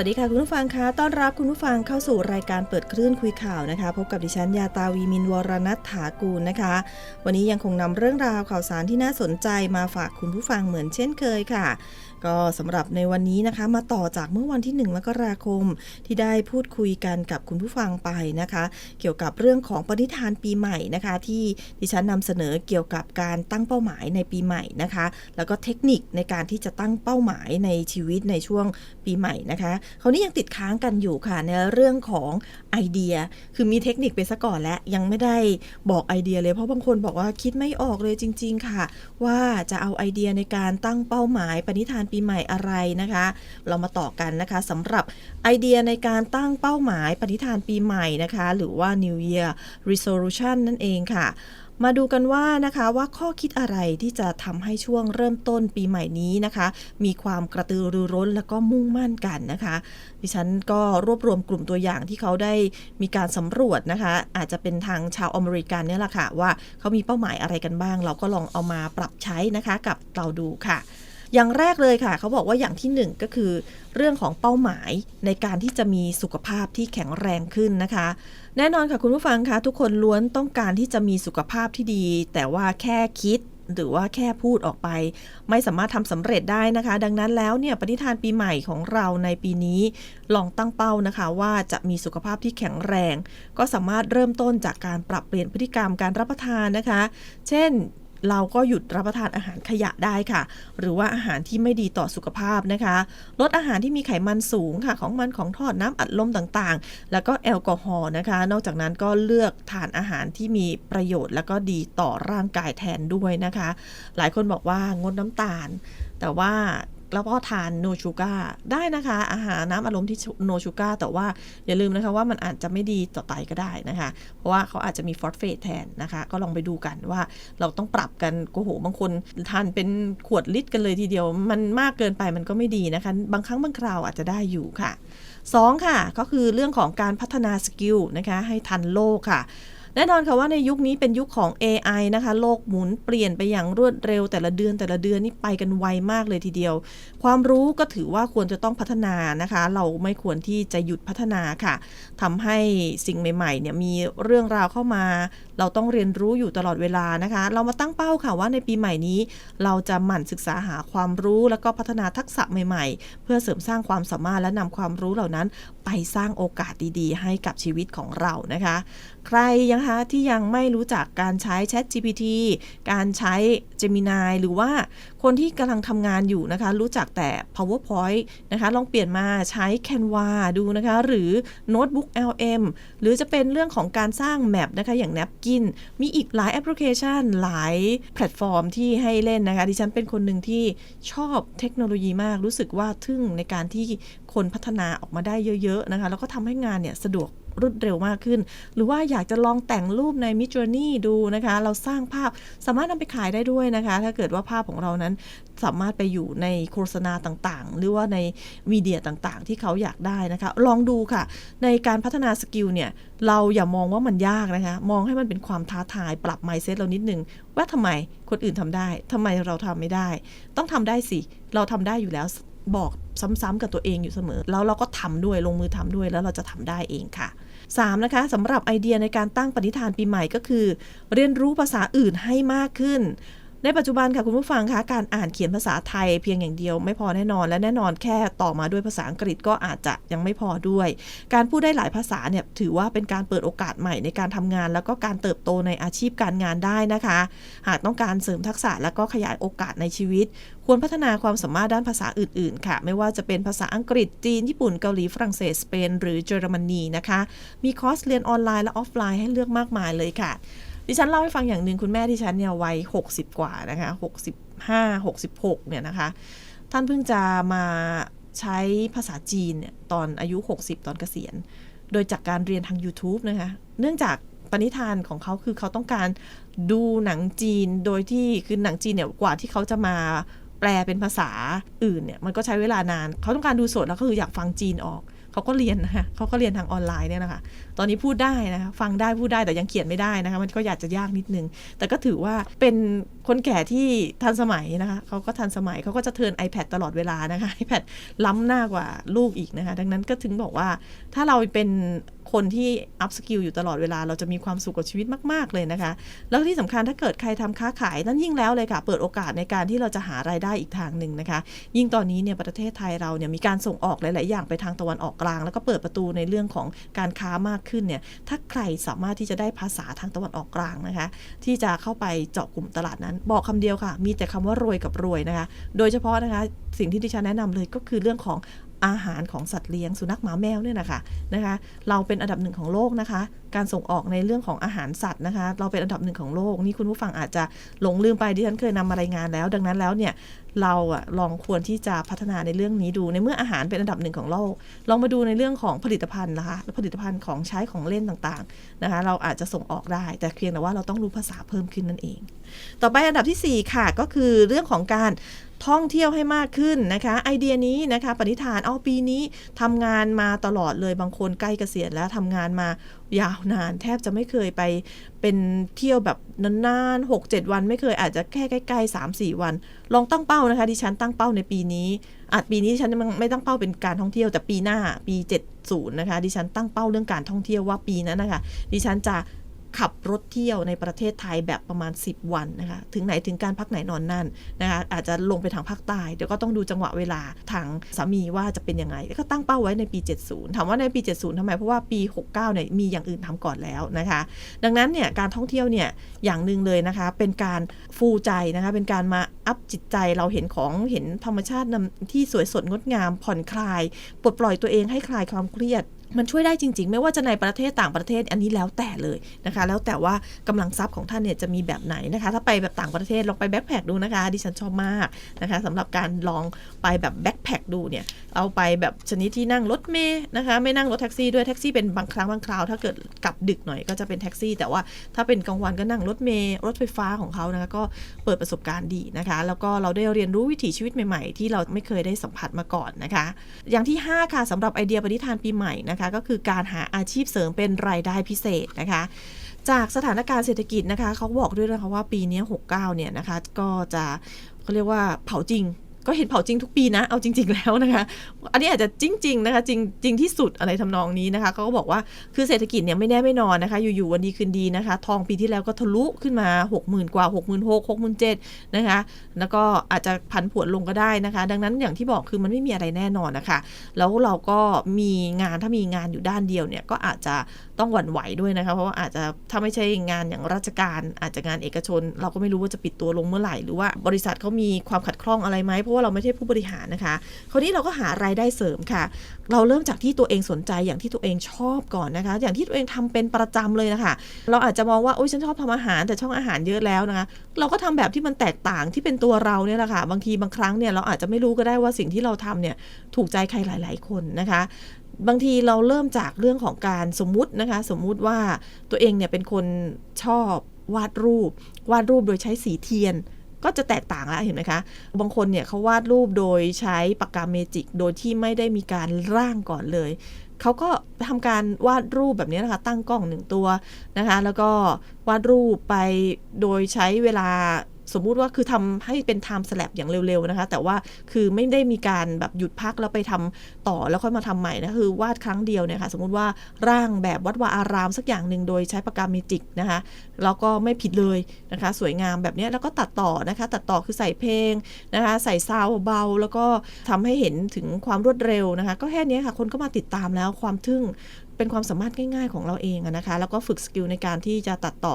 วัสดีค่ะคุณผู้ฟังคะต้อนรับคุณผู้ฟังเข้าสู่รายการเปิดคลื่นคุยข่าวนะคะ พบกับดิฉันยาตาวีมินวรณัฐถากูลนะคะ วันนี้ยังคงนำเรื่องราวข่าวสารที่น่าสนใจมาฝากคุณผู้ฟังเหมือนเช่นเคยค่ะ ก็สำหรับในวันนี้นะคะ มาต่อจากเมื่อวันที่ 1 มกราคมที่ได้พูดคุยกันกับคุณผู้ฟังไปนะคะ เกี่ยวกับเรื่องของปณิธานปีใหม่นะคะ ที่ดิฉันนำเสนอเกี่ยวกับการตั้งเป้าหมายในปีใหม่นะคะ แล้วก็เทคนิคในการที่จะตั้งเป้าหมายในชีวิตในช่วงปีใหม่นะคะคราวนี้ยังติดค้างกันอยู่ค่ะในเรื่องของไอเดีย คือมีเทคนิคไปซะก่อนแล้วยังไม่ได้บอกไอเดียเลยเพราะบางคนบอกว่าคิดไม่ออกเลยจริง ๆ ค่ะ ว่าจะเอาไอเดียในการตั้งเป้าหมายปณิธานปีใหม่อะไรนะคะ เรามาต่อกันนะคะสำหรับไอเดียในการตั้งเป้าหมายปณิธานปีใหม่นะคะ หรือว่า New Year Resolution นั่นเองค่ะมาดูกันว่านะคะว่าข้อคิดอะไรที่จะทำให้ช่วงเริ่มต้นปีใหม่นี้นะคะ มีความกระตือรือร้นแล้วก็มุ่งมั่นกันนะคะ ดิฉันก็รวบรวมกลุ่มตัวอย่างที่เขาได้มีการสำรวจนะคะ อาจจะเป็นทางชาวอเมริกันเนี่ยแหละค่ะว่าเขามีเป้าหมายอะไรกันบ้าง เราก็ลองเอามาปรับใช้นะคะกับเราดูค่ะ อย่างแรกเลยค่ะ เขาบอกว่าอย่างที่หนึ่งก็คือ เรื่องของเป้าหมายในการที่จะมีสุขภาพที่แข็งแรงขึ้นนะคะ แน่นอนค่ะคุณผู้ฟังคะทุกคนล้วนต้องการที่จะมีสุขภาพที่ดี แต่ว่าแค่คิดหรือว่าแค่พูดออกไป ไม่สามารถทำสำเร็จได้นะคะ ดังนั้นแล้วเนี่ยปณิธานปีใหม่ของเราในปีนี้ ลองตั้งเป้านะคะ ว่าจะมีสุขภาพที่แข็งแรง ก็สามารถเริ่มต้นจากการปรับเปลี่ยนพฤติกรรมการรับประทานนะคะ เช่น เราก็หยุดรับประทานอาหารขยะได้ค่ะ หรือว่าอาหารที่ไม่ดีต่อสุขภาพนะคะ ลดอาหารที่มีไขมันสูงค่ะ ของมันของทอดน้ำอัดลมต่างๆ แล้วก็แอลกอฮอล์นะคะ นอกจากนั้นก็เลือกทานอาหารที่มีประโยชน์ แล้วก็ดีต่อร่างกายแทนด้วยนะคะ หลายคนบอกว่างดน้ำตาล แต่ว่า แล้วก็ทานโนชูการ์ได้นะคะ อาหารน้ำอารมณ์ที่โนชูการ์แต่ว่าอย่าลืมนะคะว่ามันอาจจะไม่ดีต่อไตก็ได้นะคะ เพราะว่าเขาอาจจะมีฟอสเฟตแทนนะคะ ก็ลองไปดูกันว่าเราต้องปรับกันโอ้โหบางคนทานเป็นขวดลิตรกันเลยทีเดียว มันมากเกินไปมันก็ไม่ดีนะคะ บางครั้งบางคราวอาจจะได้อยู่ค่ะ 2 ค่ะ ก็คือเรื่องของการพัฒนาสกิลนะคะให้ทันโลกค่ะ แน่นอนค่ะว่าในยุคนี้เป็นยุคของ AI นะคะ โลกหมุนเปลี่ยนไปอย่างรวดเร็วแต่ละเดือนแต่ละเดือนนี่ไปกันไวมากเลยทีเดียว ความรู้ก็ถือว่าควรจะต้องพัฒนานะคะ เราไม่ควรที่จะหยุดพัฒนาค่ะทำให้สิ่งใหม่ๆเนี่ยมีเรื่องราวเข้ามา เราต้องเรียนรู้อยู่ตลอดเวลานะคะ เรามาตั้งเป้าค่ะว่าในปีใหม่นี้ เราจะหมั่นศึกษาหาความรู้แล้วก็พัฒนาทักษะใหม่ ๆ เพื่อเสริมสร้างความสามารถและนำความรู้เหล่านั้น ไปสร้างโอกาสดีๆ ให้กับชีวิตของเรานะคะ ใครยังคะที่ยังไม่รู้จักการใช้ Chat GPT การใช้ Gemini หรือว่าคนที่กำลังทำงานอยู่นะคะ รู้จักแต่ PowerPoint นะคะ ลองเปลี่ยนมาใช้ Canva ดูนะคะ หรือ Notebook LM หรือจะเป็นเรื่องของการสร้างแมปนะคะ อย่าง Napkin มีอีกหลายแอปพลิเคชัน หลายแพลตฟอร์มที่ให้เล่นนะคะ ดิฉันเป็นคนหนึ่งที่ชอบเทคโนโลยีมาก รู้สึกว่าทึ่งในการที่คนพัฒนาออกมาได้เยอะ ๆ นะคะ แล้วก็ทำให้งานเนี่ยสะดวก รวดเร็วมากขึ้น หรือว่าอยากจะลองแต่งรูปใน Mid Journey ดูนะคะ เราสร้างภาพสามารถนำไปขายได้ด้วยนะคะ ถ้าเกิดว่าภาพของเรานั้นสามารถไปอยู่ในโฆษณาต่างๆ หรือว่าในมีเดียต่างๆ ที่เขาอยากได้นะคะ ลองดูค่ะ ในการพัฒนาสกิลเนี่ย เราอย่ามองว่ามันยากนะคะ มองให้มันเป็นความท้าทาย ปรับ mindset เรานิดนึง ว่าทำไมคนอื่นทำได้ทำไมเราทำไม่ได้ ต้องทำได้สิ เราทำได้อยู่แล้วบอกซ้ำๆกับตัวเองอยู่เสมอ แล้วเราก็ทำด้วยลงมือทำด้วยแล้วเราจะทำได้เองค่ะ 3. นะคะสำหรับไอเดียในการตั้งปณิธานปีใหม่ก็คือ เรียนรู้ภาษาอื่นให้มากขึ้น ในปัจจุบันค่ะคุณผู้ฟังคะการอ่านเขียนภาษาไทยเพียงอย่างเดียวไม่พอแน่นอน และแน่นอนแค่ต่อมาด้วยภาษาอังกฤษก็อาจจะยังไม่พอด้วย การพูดได้หลายภาษาเนี่ยถือว่าเป็นการเปิดโอกาสใหม่ในการทำงาน แล้วก็การเติบโตในอาชีพการงานได้นะคะ หากต้องการเสริมทักษะแล้วก็ขยายโอกาสในชีวิต ควรพัฒนาความสามารถด้านภาษาอื่นๆ ค่ะ ไม่ว่าจะเป็นภาษาอังกฤษจีนญี่ปุ่นเกาหลีฝรั่งเศสสเปนหรือเยอรมนีนะคะ มีคอร์สเรียนออนไลน์และออฟไลน์ให้เลือกมากมายเลยค่ะ ดิฉันเล่าให้ฟังอย่างหนึ่งคุณแม่ที่ฉันเนี่ยวัย60กว่านะคะ65 66เนี่ยนะคะ ท่านเพิ่งจะมาใช้ภาษาจีนเนี่ยตอนอายุ 60 ตอนเกษียณ โดยจากการเรียนทาง YouTube นะคะ เนื่องจากปณิธานของเขาคือเขาต้องการดูหนังจีนโดยที่คือหนังจีนเนี่ยกว่าที่เขาจะมาแปลเป็นภาษาอื่นเนี่ยมันก็ใช้เวลานาน เขาต้องการดูสดแล้วก็คืออยากฟังจีนออก เขาก็เรียนนะคะเขาก็เรียนทางออนไลน์เนี่ยนะคะตอนนี้พูดได้นะคะฟังได้พูดได้แต่ยังเขียนไม่ได้นะคะมันก็อยากจะยากนิดนึง แต่ก็ถือว่าเป็นคนแก่ที่ทันสมัยนะคะเขาก็ทันสมัยเขาก็จะเทิร์น iPad ตลอดเวลานะคะ iPad ล้ำหน้ากว่าลูกอีกนะคะดังนั้นก็ถึงบอกว่าถ้าเราเป็น คนที่อัพสกิลอยู่ตลอดเวลาเราจะมีความสุขกับชีวิตมาก ๆ เลยนะคะ แล้วที่สำคัญถ้าเกิดใครทำค้าขายนั่นยิ่งแล้วเลยค่ะ เปิดโอกาสในการที่เราจะหารายได้อีกทางหนึ่งนะคะ ยิ่งตอนนี้เนี่ยประเทศไทยเราเนี่ยมีการส่งออกหลาย ๆ อย่างไปทางตะวันออกกลาง แล้วก็เปิดประตูในเรื่องของการค้ามากขึ้นเนี่ยถ้าใครสามารถที่จะได้ภาษาทางตะวันออกกลางนะคะ ที่จะเข้าไปเจาะกลุ่มตลาดนั้น บอกคำเดียวค่ะ มีแต่คำว่ารวยกับรวยนะคะ โดยเฉพาะนะคะสิ่งที่ดิฉันแนะนำเลยก็คือเรื่องของ อาหารของสัตว์เลี้ยงสุนัขหมาแมวเนี่ยนะคะนะคะ เราเป็นอันดับหนึ่งของโลกนะคะการส่งออกในเรื่องของอาหารสัตว์นะคะ เราเป็นอันดับหนึ่งของโลก นี่คุณผู้ฟังอาจจะหลงลืมไปดิฉันเคยนำมารายงานแล้ว ดังนั้นแล้วเนี่ยเราอะลองควรที่จะพัฒนาในเรื่องนี้ดู ในเมื่ออาหารเป็นอันดับหนึ่งของโลก ลองมาดูในเรื่องของผลิตภัณฑ์นะคะผลิตภัณฑ์ของใช้ของเล่นต่างๆนะคะ เราอาจจะส่งออกได้ แต่เพียงแต่ว่าเราต้องรู้ภาษาเพิ่มขึ้นนั่นเอง ต่อไปอันดับทีสี่4 ค่ะก็คือเรื่องของการท่องเที่ยวให้มากขึ้นนะคะ ไอเดียนี้นะคะปณิธานเอาปีนี้ทำงานมาตลอดเลยบางคนใกล้เกษียณแล้วทำงานมายาวนานแทบจะไม่เคยไปเป็นเที่ยวแบบนานๆหกเจ็ดวันไม่เคยอาจจะแค่ใกล้ๆสามสี่วัน ลองตั้งเป้านะคะดิฉันตั้งเป้าในปีนี้ อาจปีนี้ดิฉันไม่ตั้งเป้าเป็นการท่องเที่ยวแต่ปีหน้าปี 70นะคะดิฉันตั้งเป้าเรื่องการท่องเที่ยวว่าปีนั้นนะคะดิฉันจะ ขับรถเที่ยวในประเทศไทยแบบประมาณ 10 วันนะคะถึงไหนถึงการพักไหนนอนนั่นนะคะอาจจะลงไปทางภาคใต้เดี๋ยวก็ต้องดูจังหวะเวลาทางสามีว่าจะเป็นยังไงก็ตั้งเป้าไว้ในปี 70 ถามว่าในปี 70ทำไม เพราะว่าปี 69เนี่ยมีอย่างอื่นทำก่อนแล้วนะคะ ดังนั้นเนี่ยการท่องเที่ยวเนี่ยอย่างหนึ่งเลยนะคะเป็นการฟูใจนะคะเป็นการมาอัพจิตใจเราเห็นของเห็นธรรมชาติที่สวยสดงดงามผ่อนคลาย ปลดปล่อยตัวเองให้คลายความเครียด มันช่วยได้จริง ๆ ไม่ว่าจะในประเทศต่างประเทศอันนี้แล้วแต่เลยนะคะ แล้วแต่ว่ากำลังทรัพย์ของท่านเนี่ยจะมีแบบไหนนะคะ ถ้าไปแบบต่างประเทศลองไปแบ็คแพคดูนะคะ ดิฉันชอบมากนะคะสำหรับการลองไปแบบแบ็คแพคดูเนี่ยเอาไปแบบชนิดที่นั่งรถเมย์นะคะ ไม่นั่งรถแท็กซี่ด้วยแท็กซี่เป็นบางครั้งบางคราว ถ้าเกิดกลับดึกหน่อยก็จะเป็นแท็กซี่ แต่ว่าถ้าเป็นกลางวันก็นั่งรถเมย์รถไฟฟ้าของเขานะคะก็เปิดประสบการณ์ดีนะคะ แล้วก็เราได้เรียนรู้วิถีชีวิตใหม่ๆ ที่เราไม่เคยได้สัมผัสมาก่อนนะคะ อย่างที่ 5 ค่ะสำหรับไอเดียปฏิทานปีใหม่นะคะก็คือการหาอาชีพเสริมเป็นรายได้พิเศษนะคะจากสถานการณ์เศรษฐกิจนะคะเขาบอกด้วยนะคะว่าปีนี้ 69 เนี่ยนะคะก็จะเขาเรียกว่าเผาจริง ก็เห็นเผาจริงทุกปีนะ เอาจริง ๆ แล้วนะคะ อันนี้อาจจะจริง ๆ นะคะ จริงจริงที่สุดอะไรทำนองนี้นะคะเขาก็บอกว่าคือเศรษฐกิจเนี่ยไม่แน่ไม่นอนนะคะ อยู่ๆวันดีคืนดีนะคะ ทองปีที่แล้วก็ทะลุขึ้นมา 60,000 กว่า 66,000 67,000นะคะ แล้วก็อาจจะผันผวนลงก็ได้นะคะ ดังนั้นอย่างที่บอกคือมันไม่มีอะไรแน่นอนนะคะ แล้วเราก็มีงานถ้ามีงานอยู่ด้านเดียวเนี่ยก็อาจจะ ต้องหวั่นไหวด้วยนะคะ เพราะว่าอาจจะถ้าไม่ใช่งานอย่างราชการ อาจจะงานเอกชน เราก็ไม่รู้ว่าจะปิดตัวลงเมื่อไหร่ หรือว่าบริษัทเขามีความขัดข้องอะไรไหมเพราะว่าเราไม่ใช่ผู้บริหารนะคะ คราวนี้เราก็หารายได้เสริมค่ะ เราเริ่มจากที่ตัวเองสนใจอย่างที่ตัวเองชอบก่อนนะคะ อย่างที่ตัวเองทำเป็นประจำเลยนะคะ เราอาจจะมองว่าโอ้ยฉันชอบทำอาหารแต่ช่องอาหารเยอะแล้วนะคะ เราก็ทำแบบที่มันแตกต่างที่เป็นตัวเราเนี่ยแหละค่ะ บางทีบางครั้งเนี่ยเราอาจจะไม่รู้ก็ได้ว่าสิ่งที่เราทำเนี่ยถูกใจใครหลาย ๆ คนนะคะ บางทีเราเริ่มจากเรื่องของการสมมุตินะคะ สมมุติว่าตัวเองเนี่ยเป็นคนชอบวาดรูป วาดรูปโดยใช้สีเทียนก็จะแตกต่างแล้วเห็นไหมคะ บางคนเนี่ยเขาวาดรูปโดยใช้ปากกาเมจิก โดยที่ไม่ได้มีการร่างก่อนเลย เขาก็ทำการวาดรูปแบบนี้นะคะ ตั้งกล้องหนึ่งตัวนะคะ แล้วก็วาดรูปไปโดยใช้เวลา สมมุติว่าคือทำให้เป็น time slap อย่างเร็วๆนะคะ แต่ว่าคือไม่ได้มีการแบบหยุดพักแล้วไปทำต่อแล้วค่อยมาทำใหม่นะคือวาดครั้งเดียวเนี่ยค่ะ สมมุติว่าร่างแบบวัดวาอารามสักอย่างหนึ่งโดยใช้ปากกาเมจิกนะคะแล้วก็ไม่ผิดเลยนะคะ สวยงามแบบนี้แล้วก็ตัดต่อนะคะ ตัดต่อคือใส่เพลงนะคะ ใส่ซาวเบาแล้วก็ทำให้เห็นถึงความรวดเร็วนะคะ ก็แค่นี้ค่ะ คนก็มาติดตามแล้วความทึ่งเป็นความสามารถง่ายๆของเราเองนะคะ แล้วก็ฝึกสกิลในการที่จะตัดต่อ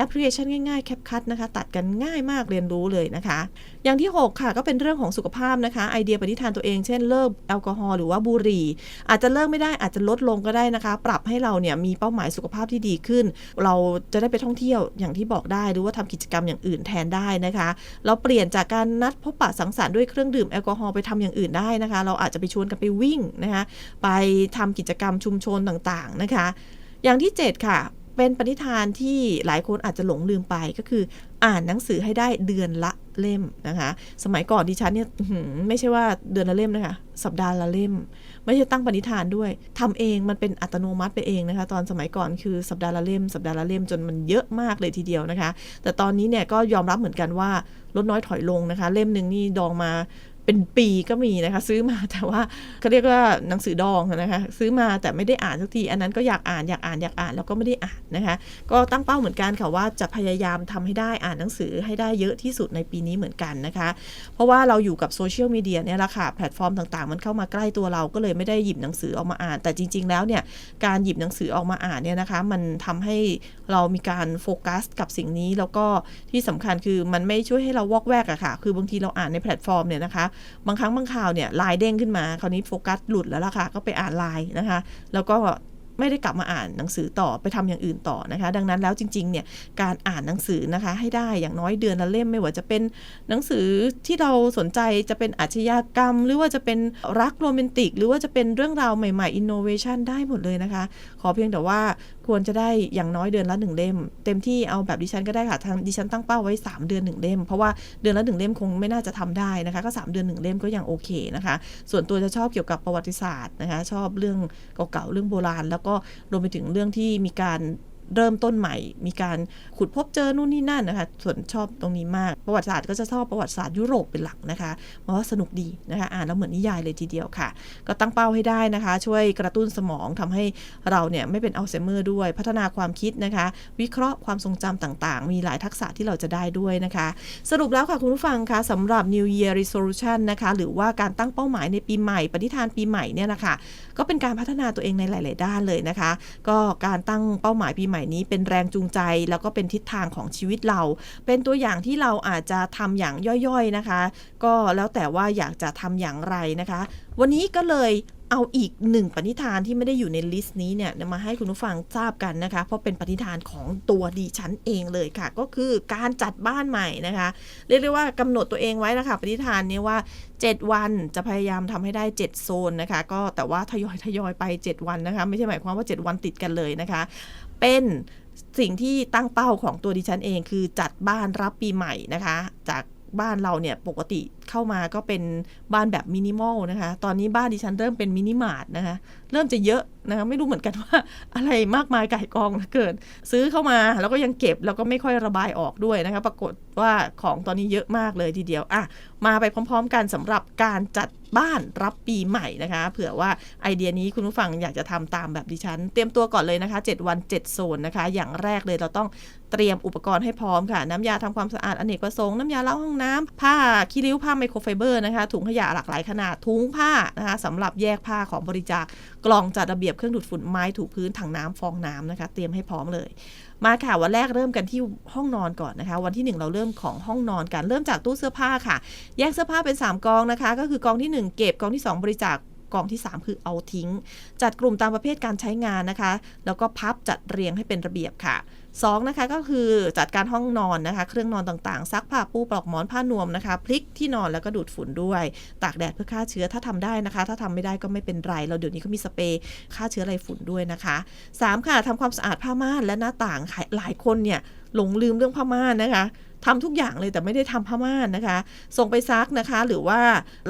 แอปพลิเคชันง่ายๆแคปคัตนะคะ ตัดกันง่ายมากเรียนรู้เลยนะคะ อย่างที่ 6 ค่ะก็เป็นเรื่องของสุขภาพนะคะ ไอเดียปฏิทานตัวเอง เช่นเลิกแอลกอฮอล์หรือว่าบุหรี่ อาจจะเลิกไม่ได้อาจจะลดลงก็ได้นะคะ ปรับให้เราเนี่ยมีเป้าหมายสุขภาพที่ดีขึ้น เราจะได้ไปท่องเที่ยวอย่างที่บอกได้หรือว่าทำกิจกรรมอย่างอื่นแทนได้นะคะ เราเปลี่ยนจากการนัดพบปะสังสรรค์ด้วยเครื่องดื่มแอลกอฮอล์ไปทำอย่างอื่นได้นะคะ เราอาจจะไปชวนกันไปวิ่งนะคะไปทำกิจกรรมชุมชนต่างๆนะคะอย่างที่ 7 ค่ะ เป็นปณิธานที่หลายคนอาจจะหลงลืมไปก็คือ อ่านหนังสือให้ได้เดือนละเล่มนะคะ สมัยก่อนดิฉันเนี่ยไม่ใช่ว่าเดือนละเล่มนะคะ สัปดาห์ละเล่ม ไม่ใช่ตั้งปณิธานด้วยทำเองมันเป็นอัตโนมัติไปเองนะคะ ตอนสมัยก่อนคือสัปดาห์ละเล่ม สัปดาห์ละเล่มจนมันเยอะมากเลยทีเดียวนะคะ แต่ตอนนี้เนี่ยก็ยอมรับเหมือนกันว่าลดน้อยถอยลงนะคะ เล่มหนึ่งนี่ดองมา เป็นปีก็มีนะคะ ซื้อมาแต่ว่าเขาเรียกว่าหนังสือดองนะคะซื้อมาแต่ไม่ได้อ่านสักทีอันนั้นก็อยากอ่านอยากอ่านอยากอ่านแล้วก็ไม่ได้อ่านนะคะ ก็ตั้งเป้าเหมือนกันค่ะว่าจะพยายามทำให้ได้อ่านหนังสือให้ได้เยอะที่สุดในปีนี้เหมือนกันนะคะ เพราะว่าเราอยู่กับโซเชียลมีเดียเนี่ยแหละค่ะแพลตฟอร์มต่างๆ มันเข้ามาใกล้ตัวเราก็เลยไม่ได้หยิบหนังสือออกมาอ่าน แต่จริง ๆ แล้วเนี่ยการหยิบหนังสือออกมาอ่านเนี่ยนะคะ มันทำให้เรามีการโฟกัสกับสิ่งนี้แล้วก็ที่สำคัญคือมันไม่ช่วยให้เราวอกแวกอะค่ะ คือบางทีเราอ่านในแพลตฟอร์มเนี่ยนะคะบางครั้งบางข่าวเนี่ยไลน์เด้งขึ้นมา คราวนี้โฟกัสหลุดแล้วล่ะค่ะ ก็ไปอ่านไลน์นะคะ แล้วก็ไม่ได้กลับมาอ่านหนังสือต่อไปทำอย่างอื่นต่อนะคะ ดังนั้นแล้วจริงๆเนี่ยการอ่านหนังสือนะคะ ให้ได้อย่างน้อยเดือนละเล่มไม่ว่าจะเป็นหนังสือที่เราสนใจจะเป็นอาชญากรรม หรือว่าจะเป็นรักโรแมนติก หรือว่าจะเป็นเรื่องราวใหม่ๆอินโนเวชันได้หมดเลยนะคะ ขอเพียงแต่ว่าควรจะได้อย่างน้อยเดือนละหนึ่งเล่ม เต็มที่เอาแบบดิฉันก็ได้ค่ะทางดิฉันตั้งเป้าไว้ 3 เดือนหนึ่งเล่ม เพราะว่าเดือนละหนึ่งเล่มคงไม่น่าจะทำได้นะคะก็3เดือนหนึ่งเล่มก็ยังโอเคนะคะ ส่วนตัวจะชอบเกี่ยวกับประวัติศาสตร์นะคะชอบเรื่องเก่าๆเรื่องโบราณ แล้วก็รวมไปถึงเรื่องที่มีการ เริ่มต้นใหม่ มีการขุดพบเจอนู่นนี่นั่นนะคะ ส่วนชอบตรงนี้มาก ประวัติศาสตร์ก็จะชอบประวัติศาสตร์ยุโรปเป็นหลักนะคะเพราะว่าสนุกดีนะคะ อ่านแล้วเหมือนนิยายเลยทีเดียวค่ะ ก็ตั้งเป้าให้ได้นะคะ ช่วยกระตุ้นสมองทำให้เราเนี่ยไม่เป็นอัลไซเมอร์ด้วย พัฒนาความคิดนะคะ วิเคราะห์ความทรงจำต่างๆ มีหลายทักษะที่เราจะได้ด้วยนะคะ สรุปแล้วค่ะคุณผู้ฟังคะสำหรับ New Year Resolution นะคะ หรือว่าการตั้งเป้าหมายในปีใหม่ปฏิทานปีใหม่เนี่ยนะคะก็เป็นการพัฒนาตัวเองในหลาย ๆ ด้านเลยนะคะ ก็การตั้งเป้าหมายปีใหม่นี้เป็นแรงจูงใจ แล้วก็เป็นทิศทางของชีวิตเรา เป็นตัวอย่างที่เราอาจจะทำอย่างย่อยๆนะคะ ก็แล้วแต่ว่าอยากจะทำอย่างไรนะคะ วันนี้ก็เลยเอาอีกหนึ่งปณิธานที่ไม่ได้อยู่ในลิสต์นี้เนี่ยมาให้คุณผู้ฟังทราบกันนะคะ เพราะเป็นปณิธานของตัวดิฉันเองเลยค่ะ ก็คือการจัดบ้านใหม่นะคะ เรียกได้ว่ากำหนดตัวเองไว้นะคะปณิธานนี้ว่า 7 วันจะพยายามทำให้ได้ 7 โซนนะคะ ก็แต่ว่าทยอยทยอยไป 7 วันนะคะ ไม่ใช่หมายความว่า 7 วันติดกันเลยนะคะ เป็นสิ่งที่ตั้งเป้าของตัวดิฉันเองคือจัดบ้านรับปีใหม่นะคะ จากบ้านเราเนี่ยปกติ เข้ามาก็เป็นบ้านแบบมินิมอลนะคะ ตอนนี้บ้านดิฉันเริ่มเป็นมินิมาร์ทนะคะ เริ่มจะเยอะนะคะไม่รู้เหมือนกันว่าอะไรมากมายไก่กองเกินซื้อเข้ามาแล้วก็ยังเก็บแล้วก็ไม่ค่อยระบายออกด้วยนะคะ ปรากฏว่าของตอนนี้เยอะมากเลยทีเดียวอะมาไปพร้อม ๆ กันสำหรับการจัดบ้านรับปีใหม่นะคะ เผื่อว่าไอเดียนี้คุณผู้ฟังอยากจะทำตามแบบดิฉัน เตรียมตัวก่อนเลยนะคะ 7 วัน 7 โซนนะคะ อย่างแรกเลยเราต้องเตรียมอุปกรณ์ให้พร้อมค่ะ น้ำยาทำความสะอาดอเนกประสงค์น้ำยาล้างห้องน้ำผ้าคีริ้วผ้าไมโครไฟเบอร์นะคะ ถุงขยะหลากหลายขนาด ถุงผ้านะคะสำหรับแยกผ้าของบริจาค กล่องจัดระเบียบเครื่องดูดฝุ่นไม้ถูพื้นถังน้ำฟองน้ำนะคะ เตรียมให้พร้อมเลย มาค่ะวันแรกเริ่มกันที่ห้องนอนก่อนนะคะ วันที่ 1 เราเริ่มของห้องนอนกันเริ่มจากตู้เสื้อผ้าค่ะ แยกเสื้อผ้าเป็น 3กองนะคะ ก็คือกองที่ 1 เก็บกองที่ 2 บริจาค กองที่ 3 คือเอาทิ้ง จัดกลุ่มตามประเภทการใช้งานนะคะ แล้วก็พับจัดเรียงให้เป็นระเบียบค่ะ2นะคะก็คือจัดการห้องนอนนะคะ เครื่องนอนต่างๆ ซักผ้าปูปลอกหมอนผ้านวมนะคะ พลิกที่นอนแล้วก็ดูดฝุ่นด้วย ตากแดดเพื่อฆ่าเชื้อถ้าทำได้นะคะ ถ้าทำไม่ได้ก็ไม่เป็นไร เราเดี๋ยวนี้ก็มีสเปรย์ฆ่าเชื้อไรฝุ่นด้วยนะคะ 3 ค่ะทำความสะอาดผ้าม่านและหน้าต่างหลายคนเนี่ยหลงลืมเรื่องผ้าม่านนะคะ ทำทุกอย่างเลยแต่ไม่ได้ทำผ้าม่านนะคะ ส่งไปซักนะคะ หรือว่า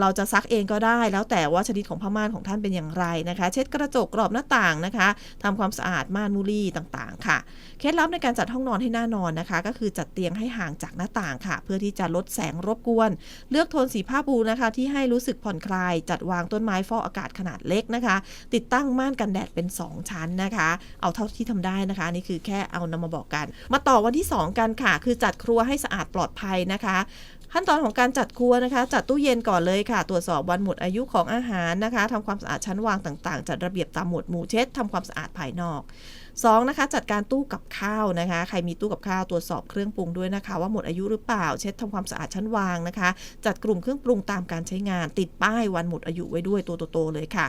เราจะซักเองก็ได้ แล้วแต่ว่าชนิดของผ้าม่านของท่านเป็นอย่างไรนะคะ เช็ดกระจกกรอบหน้าต่างนะคะทำความสะอาดม่านมูลี่ต่างๆ ค่ะ เคล็ดลับในการจัดห้องนอนให้น่านอนนะคะ ก็คือจัดเตียงให้ห่างจากหน้าต่างค่ะ เพื่อที่จะลดแสงรบกวน เลือกโทนสีผ้าปูนะคะ ที่ให้รู้สึกผ่อนคลาย จัดวางต้นไม้ฟอกอากาศขนาดเล็กนะคะ ติดตั้งม่านกันแดดเป็น 2 ชั้นนะคะ เอาเท่าที่ทำได้นะคะนี่คือแค่เอานำมาบอกกัน มาต่อวันที่ 2 กันค่ะ คือจัดครัวให้สะอาดปลอดภัยนะคะ ขั้นตอนของการจัดครัวนะคะ จัดตู้เย็นก่อนเลยค่ะ ตรวจสอบวันหมดอายุของอาหารนะคะทำความสะอาดชั้นวางต่าง ๆ จัดระเบียบตามหมวดหมู่เช็ดทำความสะอาดภายนอก 2. นะคะจัดการตู้กับข้าวนะคะ ใครมีตู้กับข้าวตรวจสอบเครื่องปรุงด้วยนะคะ ว่าหมดอายุหรือเปล่า เช็ดทำความสะอาดชั้นวางนะคะ จัดกลุ่มเครื่องปรุงตามการใช้งาน ติดป้ายวันหมดอายุไว้ด้วยตัวโตๆเลยค่ะ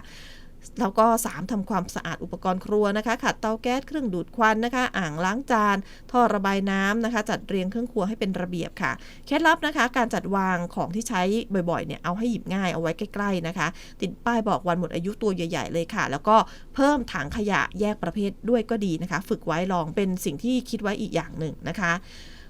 แล้วก็ 3ทำความสะอาดอุปกรณ์ครัวนะคะ ขัดเตาแก๊สเครื่องดูดควันนะคะ อ่างล้างจาน ท่อระบายน้ำนะคะ จัดเรียงเครื่องครัวให้เป็นระเบียบค่ะ เคล็ดลับนะคะ การจัดวางของที่ใช้บ่อยๆ เนี่ย เอาให้หยิบง่ายเอาไว้ใกล้ๆนะคะ ติดป้ายบอกวันหมดอายุตัวใหญ่ ๆ เลยค่ะ แล้วก็เพิ่มถังขยะแยกประเภทด้วยก็ดีนะคะ ฝึกไว้ลองเป็นสิ่งที่คิดไว้อีกอย่างหนึ่งนะคะ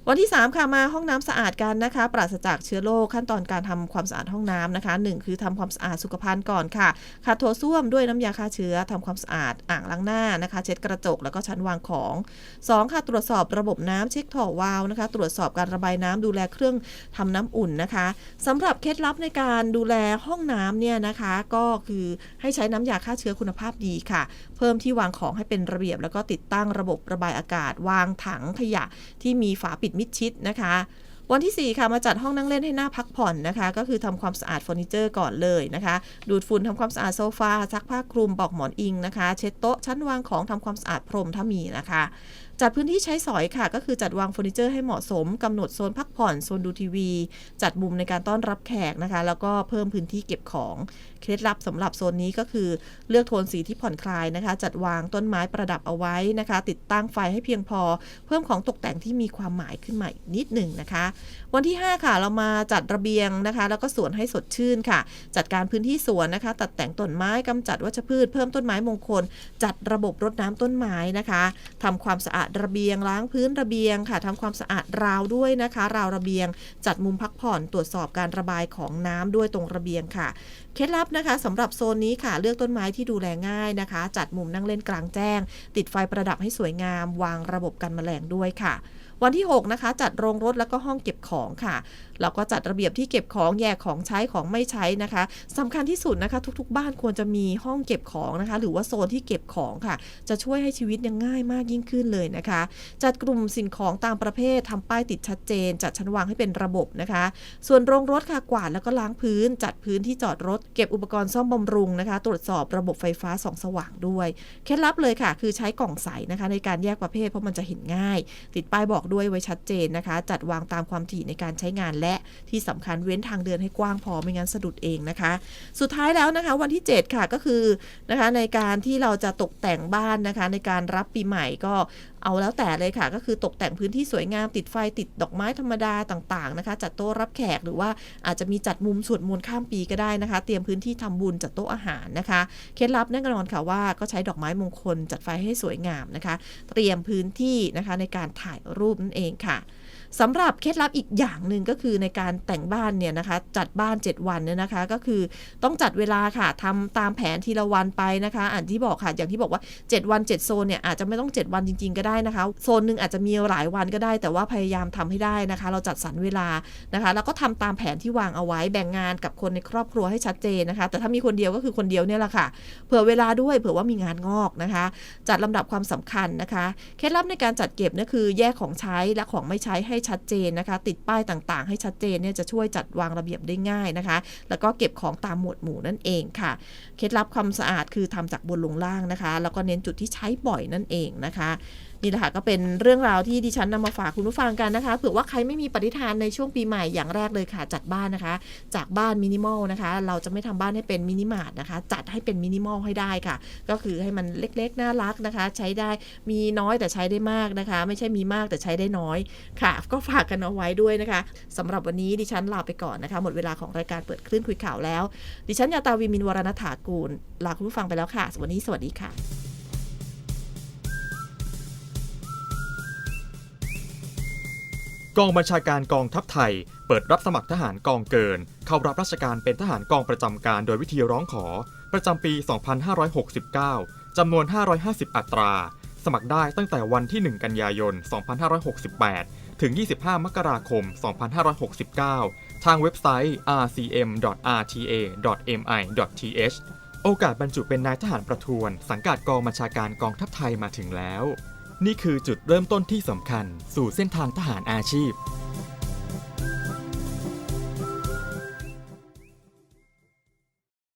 วันที่ 3 ค่ะมาห้องน้ำสะอาดกันนะคะ ปราศจากเชื้อโรคขั้นตอนการทำความสะอาดห้องน้ำนะคะ 1 คือทำความสะอาดสุขภัณฑ์ก่อนค่ะขัดโถส้วมด้วยน้ำยาฆ่าเชื้อทำความสะอาดอ่างล้างหน้านะคะ เช็ดกระจกแล้วก็ชั้นวางของ 2 ค่ะตรวจสอบระบบน้ำเช็คท่อวาล์วนะคะ ตรวจสอบการระบายน้ำดูแลเครื่องทำน้ำอุ่นนะคะสำหรับเคล็ดลับในการดูแลห้องน้ำเนี่ยนะคะ ก็คือให้ใช้น้ำยาฆ่าเชื้อคุณภาพดีค่ะ เพิ่มที่วางของให้เป็นระเบียบ แล้วก็ติดตั้งระบบระบายอากาศ วางถังขยะที่มีฝาปิดมิดชิดนะคะวันที่ 4 ค่ะ มาจัดห้องนั่งเล่นให้หน้าพักผ่อนนะคะ ก็คือทำความสะอาดเฟอร์นิเจอร์ก่อนเลยนะคะ ดูดฝุ่นทำความสะอาดโซฟาซักผ้าคลุมปอกหมอนอิงนะคะ เช็ดโต๊ะชั้นวางของทำความสะอาดพรมถ้ามีนะคะ จัดพื้นที่ใช้สอยค่ะ ก็คือจัดวางเฟอร์นิเจอร์ให้เหมาะสมกำหนดโซนพักผ่อนโซนดูทีวี จัดมุมในการต้อนรับแขกนะคะ แล้วก็เพิ่มพื้นที่เก็บของ เคล็ดลับสำหรับโซนนี้ก็คือเลือกโทนสีที่ผ่อนคลายนะคะ จัดวางต้นไม้ประดับเอาไว้นะคะ ติดตั้งไฟให้เพียงพอ เพิ่มของตกแต่งที่มีความหมายขึ้นมาอีกนิดหนึ่งนะคะ วันที่ 5 ค่ะ เรามาจัดระเบียงนะคะ แล้วก็สวนให้สดชื่นค่ะ จัดการพื้นที่สวนนะคะ ตัดแต่งต้นไม้กำจัดวัชพืช เพิ่มต้นไม้มงคล จัดระบบรดน้ำต้นไม้นะคะทำความสะอาดระเบียงล้างพื้นระเบียงค่ะทำความสะอาดราวด้วยนะคะ ราวระเบียง จัดมุมพักผ่อนตรวจสอบการระบายของน้ำด้วยตรงระเบียงค่ะ เคล็ดลับนะคะสำหรับโซนนี้ค่ะ เลือกต้นไม้ที่ดูแลง่ายนะคะ จัดมุมนั่งเล่นกลางแจ้ง ติดไฟประดับให้สวยงาม วางระบบกันแมลงด้วยค่ะ วันที่ 6 นะคะ จัดโรงรถแล้วก็ห้องเก็บของค่ะแล้วก็จัดระเบียบที่เก็บของแยกของใช้ของไม่ใช้นะคะสำคัญที่สุดนะคะ ทุกๆ บ้านควรจะมีห้องเก็บของนะคะ หรือว่าโซนที่เก็บของค่ะ จะช่วยให้ชีวิตยังง่ายมากยิ่งขึ้นเลยนะคะ จัดกลุ่มสิ่งของตามประเภททำป้ายติดชัดเจน จัดชั้นวางให้เป็นระบบนะคะ ส่วนโรงรถค่ะกวาดแล้วก็ล้างพื้น จัดพื้นที่จอดรถ เก็บอุปกรณ์ซ่อมบำรุงนะคะ ตรวจสอบระบบไฟฟ้าส่องสว่างด้วย เคล็ดลับเลยค่ะ คือใช้กล่องใสนะคะ ในการแยกประเภทเพราะมันจะเห็นง่าย ติดป้ายบอกด้วยไว้ชัดเจนนะคะ จัดวางตามความถี่ในการใช้งานและที่สำคัญเว้นทางเดินให้กว้างพอไม่งั้นสะดุดเองนะคะ สุดท้ายแล้วนะคะวันที่ 7 ค่ะก็คือนะคะในการที่เราจะตกแต่งบ้านนะคะ ในการรับปีใหม่ก็ เอาแล้วแต่เลยค่ะ ก็คือตกแต่งพื้นที่สวยงามติดไฟติดดอกไม้ธรรมดาต่างๆนะคะ จัดโต๊ะรับแขกหรือว่าอาจจะมีจัดมุมสวดมนต์ข้ามปีก็ได้นะคะ เตรียมพื้นที่ทำบุญจัดโต๊ะอาหารนะคะ เคล็ดลับแน่นอนค่ะว่าก็ใช้ดอกไม้มงคลจัดไฟให้สวยงามนะคะ เตรียมพื้นที่นะคะในการถ่ายรูปนั่นเองค่ะ สำหรับเคล็ดลับอีกอย่างหนึ่งก็คือในการแต่งบ้านเนี่ยนะคะ จัดบ้าน 7 วันเนี่ยนะคะ ก็คือต้องจัดเวลาค่ะทำตามแผนทีละวันไปนะคะอันที่บอกค่ะอย่างที่บอกว่า 7 วัน 7 โซนเนี่ยอาจจะไม่ต้อง 7 วันจริง ๆ ก็ได้นะคะ โซนหนึ่งอาจจะมีหลายวันก็ได้ แต่ว่าพยายามทำให้ได้นะคะ เราจัดสรรเวลานะคะ แล้วก็ทำตามแผนที่วางเอาไว้แบ่งงานกับคนในครอบครัวให้ชัดเจนนะคะ แต่ถ้ามีคนเดียวก็คือคนเดียวเนี่ยแหละค่ะเผื่อเวลาด้วยเผื่อว่ามีงานงอกนะคะ จัดลำดับความสำคัญนะคะเคล็ดลับในการจัดเก็บนี่คือแยกของใช้และของไม่ใช้ให้ชัดเจนนะคะ ติดป้ายต่างๆ ให้ชัดเจนเนี่ยจะช่วยจัดวางระเบียบได้ง่ายนะคะ แล้วก็เก็บของตามหมวดหมู่นั่นเองค่ะ เคล็ดลับความสะอาดคือทำจากบนลงล่างนะคะ แล้วก็เน้นจุดที่ใช้บ่อยนั่นเองนะคะ นี่แหละค่ะก็เป็นเรื่องราวที่ดิฉันนำมาฝากคุณผู้ฟังกันนะคะเผื่อว่าใครไม่มีปฏิทานในช่วงปีใหม่อย่างแรกเลยค่ะจัดบ้านนะคะ จากบ้านมินิมอลนะคะ เราจะไม่ทำบ้านให้เป็นมินิมาร์ทนะคะ จัดให้เป็นมินิมอลให้ได้ค่ะ ก็คือให้มันเล็กๆน่ารักนะคะ ใช้ได้มีน้อยแต่ใช้ได้มากนะคะ ไม่ใช่มีมากแต่ใช้ได้น้อยค่ะ ก็ฝากกันเอาไว้ด้วยนะคะสำหรับวันนี้ดิฉันลาไปก่อนนะคะ หมดเวลาของรายการเปิดคลื่นคุยข่าวแล้ว ดิฉันยาตาวีมินวรณฐากูลลาคุณผู้ฟังไปแล้วค่ะวันนี้สวัสดีค่ะ กองบัญชาการกองทัพไทย เปิดรับสมัครทหารกองเกิน เข้ารับราชการเป็นทหารกองประจำการโดยวิธีร้องขอ ประจำปี 2569 จำนวน 550 อัตรา สมัครได้ตั้งแต่วันที่ 1 กันยายน 2568 ถึง 25 มกราคม 2569 ทางเว็บไซต์ rcm.rta.mi.th โอกาสบรรจุเป็นนายทหารประทวน สังกัดกองบัญชาการกองทัพไทยมาถึงแล้ว นี่คือจุดเริ่มต้นที่สำคัญสู่เส้นทางทหารอาชีพ